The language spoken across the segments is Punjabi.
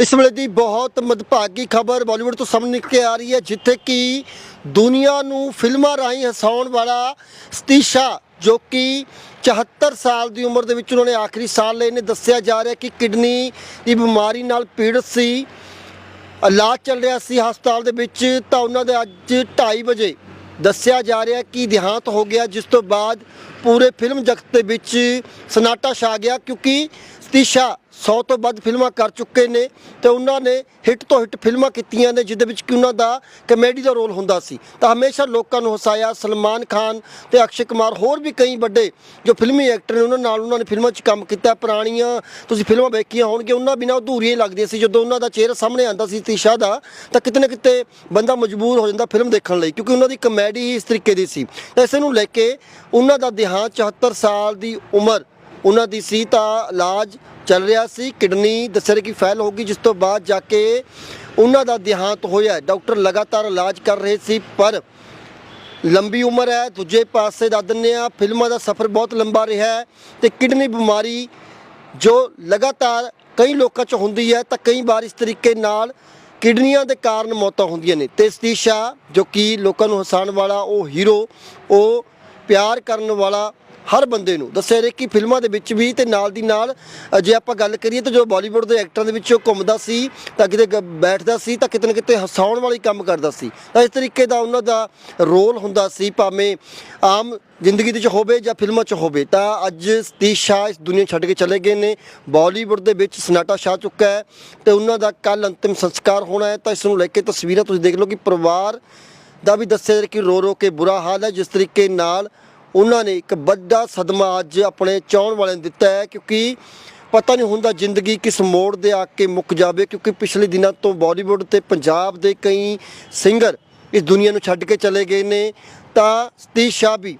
ਇਸ ਵੇਲੇ ਦੀ ਬਹੁਤ ਮਦਭਾਗੀ ਖਬਰ ਬਾਲੀਵੁੱਡ ਤੋਂ ਸਾਹਮਣੇ ਨਿਕਲ ਕੇ ਆ ਰਹੀ ਹੈ, ਜਿੱਥੇ ਕਿ ਦੁਨੀਆ ਨੂੰ ਫਿਲਮਾਂ ਰਾਹੀਂ ਹਸਾਉਣ ਵਾਲਾ ਸਤੀਸ਼ਾ, ਜੋ ਕਿ 74 ਸਾਲ ਦੀ ਉਮਰ ਦੇ ਵਿੱਚ ਉਹਨਾਂ ਨੇ ਆਖਰੀ ਸਾਲ ਲਏ ਨੇ ਦੱਸਿਆ ਜਾ ਰਿਹਾ ਕਿ ਕਿਡਨੀ ਦੀ ਬਿਮਾਰੀ ਨਾਲ ਪੀੜਤ ਸੀ, ਇਲਾਜ ਚੱਲ ਰਿਹਾ ਸੀ ਹਸਪਤਾਲ ਦੇ ਵਿੱਚ, ਤਾਂ ਉਹਨਾਂ ਦੇ ਅੱਜ 2:30 ਵਜੇ ਦੱਸਿਆ ਜਾ ਰਿਹਾ ਕਿ ਦੇਹਾਂਤ ਹੋ ਗਿਆ, ਜਿਸ ਤੋਂ ਬਾਅਦ ਪੂਰੇ ਫਿਲਮ ਜਗਤ ਦੇ ਵਿੱਚ ਸਨਾਟਾ ਛਾ ਗਿਆ, ਕਿਉਂਕਿ ਸਤੀਸ਼ਾ 100 ਤੋਂ ਵੱਧ ਫਿਲਮਾਂ ਕਰ ਚੁੱਕੇ ਨੇ ਤੇ ਉਹਨਾਂ ਨੇ ਹਿੱਟ ਤੋਂ ਹਿੱਟ ਫਿਲਮਾਂ ਕੀਤੀਆਂ ਨੇ ਜਿਦੇ ਵਿੱਚ ਕਿ ਉਹਨਾਂ ਦਾ ਕਮੇਡੀ ਦਾ ਰੋਲ ਹੁੰਦਾ ਸੀ। ਤਾਂ ਹਮੇਸ਼ਾ ਲੋਕਾਂ ਨੂੰ ਹਸਾਇਆ ਸਲਮਾਨ ਖਾਨ ਤੇ ਅਕਸ਼ੇ ਕੁਮਾਰ, ਹੋਰ ਵੀ ਕਈ ਵੱਡੇ ਜੋ ਫਿਲਮੀ ਐਕਟਰ ਨੇ, ਉਹਨਾਂ ਨਾਲ ਉਹਨਾਂ ਨੇ ਫਿਲਮਾਂ 'ਚ ਕੰਮ ਕੀਤਾ। ਪੁਰਾਣੀਆਂ ਤੁਸੀਂ ਫਿਲਮਾਂ ਵੇਖੀਆਂ ਹੋਣਗੀਆਂ, ਉਹਨਾਂ ਬਿਨਾਂ ਅਧੂਰੀਆਂ ਹੀ ਲੱਗਦੀਆਂ ਸੀ। ਜਦੋਂ ਉਹਨਾਂ ਦਾ ਚਿਹਰਾ ਸਾਹਮਣੇ ਆਉਂਦਾ ਸੀ ਤੀਸ਼ਾ ਦਾ, ਤਾਂ ਕਿਤੇ ਨਾ ਕਿਤੇ ਬੰਦਾ ਮਜਬੂਰ ਹੋ ਜਾਂਦਾ ਫਿਲਮ ਦੇਖਣ ਲਈ, ਕਿਉਂਕਿ ਉਹਨਾਂ ਦੀ ਕਮੇਡੀ ਹੀ ਇਸ ਤਰੀਕੇ ਦੀ ਸੀ। ਇਸੇ ਨੂੰ ਲੈ ਕੇ ਉਹਨਾਂ ਦਾ ਦੇਹਾਂਤ 74 ਸਾਲ ਦੀ ਉਮਰ ਉਹਨਾਂ ਦੀ ਸੀ ਤਾਂ ਇਲਾਜ ਚੱਲ ਰਿਹਾ ਸੀ, ਕਿਡਨੀ ਦੱਸਿਆ ਕਿ ਫੈਲ ਹੋ ਗਈ, ਜਿਸ ਤੋਂ ਬਾਅਦ ਜਾ ਕੇ ਉਹਨਾਂ ਦਾ ਦੇਹਾਂਤ ਹੋਇਆ ਡਾਕਟਰ ਲਗਾਤਾਰ ਇਲਾਜ ਕਰ ਰਹੇ ਸੀ, ਪਰ ਲੰਬੀ ਉਮਰ ਹੈ, ਦੂਜੇ ਪਾਸੇ ਦੱਸ ਦਿੰਦੇ ਆ ਫਿਲਮਾਂ ਦਾ ਸਫ਼ਰ ਬਹੁਤ ਲੰਬਾ ਰਿਹਾ ਹੈ ਤੇ ਕਿਡਨੀ ਬਿਮਾਰੀ ਜੋ ਲਗਾਤਾਰ ਕਈ ਲੋਕਾਂ 'ਚ ਹੁੰਦੀ ਹੈ, ਤਾਂ ਕਈ ਵਾਰ ਇਸ ਤਰੀਕੇ ਨਾਲ ਕਿਡਨੀਆਂ ਦੇ ਕਾਰਨ ਮੌਤਾਂ ਹੁੰਦੀਆਂ ਨੇ। ਤੇ ਸਤੀਸ਼ਾ, ਜੋ ਕਿ ਲੋਕਾਂ ਨੂੰ ਹਸਾਉਣ ਵਾਲਾ ਉਹ ਹੀਰੋ, ਉਹ ਪਿਆਰ ਕਰਨ ਵਾਲਾ ਹਰ ਬੰਦੇ ਨੂੰ। ਦੱਸਿਆ ਰਿਹਾ ਕਿ ਫਿਲਮਾਂ ਦੇ ਵਿੱਚ ਵੀ ਤੇ ਨਾਲ ਦੀ ਨਾਲ ਜੇ ਆਪਾਂ ਗੱਲ ਕਰੀਏ ਤਾਂ ਜੋ ਬਾਲੀਵੁੱਡ ਦੇ ਐਕਟਰਾਂ ਦੇ ਵਿੱਚ ਉਹ ਘੁੰਮਦਾ ਸੀ, ਤਾਂ ਕਿਤੇ ਗ- ਬੈਠਦਾ ਸੀ, ਤਾਂ ਕਿਤੇ ਨਾ ਕਿਤੇ ਹਸਾਉਣ ਵਾਲੀ ਕੰਮ ਕਰਦਾ ਸੀ। ਤਾਂ ਇਸ ਤਰੀਕੇ ਦਾ ਉਹਨਾਂ ਦਾ ਰੋਲ ਹੁੰਦਾ ਸੀ, ਭਾਵੇਂ ਆਮ ਜ਼ਿੰਦਗੀ ਦੇ ਵਿੱਚ ਹੋਵੇ ਜਾਂ ਫਿਲਮਾਂ 'ਚ ਹੋਵੇ। ਤਾਂ ਅੱਜ ਸਤੀਸ਼ ਸ਼ਾਹ ਇਸ ਦੁਨੀਆ ਛੱਡ ਕੇ ਚਲੇ ਗਏ ਨੇ। ਬਾਲੀਵੁੱਡ ਦੇ ਵਿੱਚ ਸਨਾਟਾ ਛਾ ਚੁੱਕਾ ਹੈ ਤੇ ਉਹਨਾਂ ਦਾ ਕੱਲ ਅੰਤਿਮ ਸੰਸਕਾਰ ਹੋਣਾ ਹੈ। ਤਾਂ ਇਸ ਨੂੰ ਲੈ ਕੇ ਤਸਵੀਰਾਂ ਤੁਸੀਂ ਦੇਖ ਲਓ ਕਿ ਪਰਿਵਾਰ ਦਾ ਵੀ ਦੱਸਿਆ ਜਾ ਰਿਹਾ ਕਿ ਰੋ ਰੋ ਕੇ ਬੁਰਾ ਹਾਲ ਹੈ। ਜਿਸ ਤਰੀਕੇ ਨਾਲ ਉਹਨਾਂ ਨੇ ਇੱਕ ਵੱਡਾ ਸਦਮਾ ਅੱਜ ਆਪਣੇ ਚਾਹਣ ਵਾਲਿਆਂ ਨੂੰ ਦਿੱਤਾ ਹੈ, ਕਿਉਂਕਿ ਪਤਾ ਨਹੀਂ ਹੁੰਦਾ ਜ਼ਿੰਦਗੀ ਕਿਸ ਮੋੜ ਦੇ ਆ ਕੇ ਮੁੱਕ ਜਾਵੇ, ਕਿਉਂਕਿ ਪਿਛਲੇ ਦਿਨਾਂ ਤੋਂ ਬਾਲੀਵੁੱਡ ਤੇ ਪੰਜਾਬ ਦੇ ਕਈ ਸਿੰਗਰ ਇਸ ਦੁਨੀਆ ਨੂੰ ਛੱਡ ਕੇ ਚਲੇ ਗਏ ਨੇ। ਤਾਂ ਸਤੀਸ਼ ਸ਼ਾਹ ਵੀ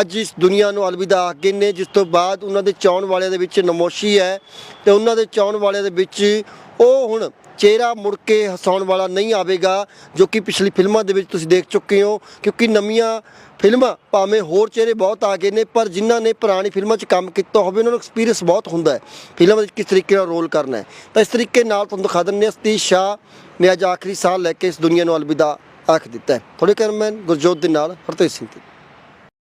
ਅੱਜ ਇਸ ਦੁਨੀਆ ਨੂੰ ਅਲਵਿਦਾ ਆਖ ਗਏ ਨੇ, ਜਿਸ ਤੋਂ ਬਾਅਦ ਉਹਨਾਂ ਦੇ ਚਾਹਣ ਵਾਲਿਆਂ ਦੇ ਵਿੱਚ ਨਮੋਸ਼ੀ ਹੈ ਤੇ ਉਹਨਾਂ ਦੇ ਚਾਹਣ ਵਾਲਿਆਂ ਦੇ ਵਿੱਚ ਉਹ ਹੁਣ ਚਿਹਰਾ ਮੁੜ ਕੇ ਹਸਾਉਣ ਵਾਲਾ ਨਹੀਂ ਆਵੇਗਾ, ਜੋ ਕਿ ਪਿਛਲੀ ਫਿਲਮਾਂ ਦੇ ਵਿੱਚ ਤੁਸੀਂ ਦੇਖ ਚੁੱਕੇ ਹੋ, ਕਿਉਂਕਿ ਨਵੀਆਂ ਫਿਲਮਾਂ ਭਾਵੇਂ ਹੋਰ ਚਿਹਰੇ ਬਹੁਤ ਆ ਗਏ ਨੇ, ਪਰ ਜਿਨ੍ਹਾਂ ਨੇ ਪੁਰਾਣੀ ਫਿਲਮਾਂ 'ਚ ਕੰਮ ਕੀਤਾ ਹੋਵੇ, ਉਹਨਾਂ ਨੂੰ ਐਕਸਪੀਰੀਅੰਸ ਬਹੁਤ ਹੁੰਦਾ ਹੈ। ਫਿਲਮ ਵਿੱਚ ਕਿਸ ਤਰੀਕੇ ਨਾਲ ਰੋਲ ਕਰਨਾ ਹੈ। ਤਾਂ ਇਸ ਤਰੀਕੇ ਨਾਲ ਤੁਹਾਨੂੰ ਦਿਖਾ ਦਿੰਦੇ ਹਾਂ, ਸਤੀਸ਼ ਸ਼ਾਹ ਨੇ ਅੱਜ ਆਖਰੀ ਸਾਲ ਲੈ ਕੇ ਇਸ ਦੁਨੀਆ ਨੂੰ ਅਲਵਿਦਾ ਆਖ ਦਿੱਤਾ ਹੈ। ਥੋੜੇ ਕਰਮੈਨ ਗੁਰਜੋਤ ਦੇ ਨਾਲ ਹਰਤੇਜ ਸਿੰਘ ਤੇ।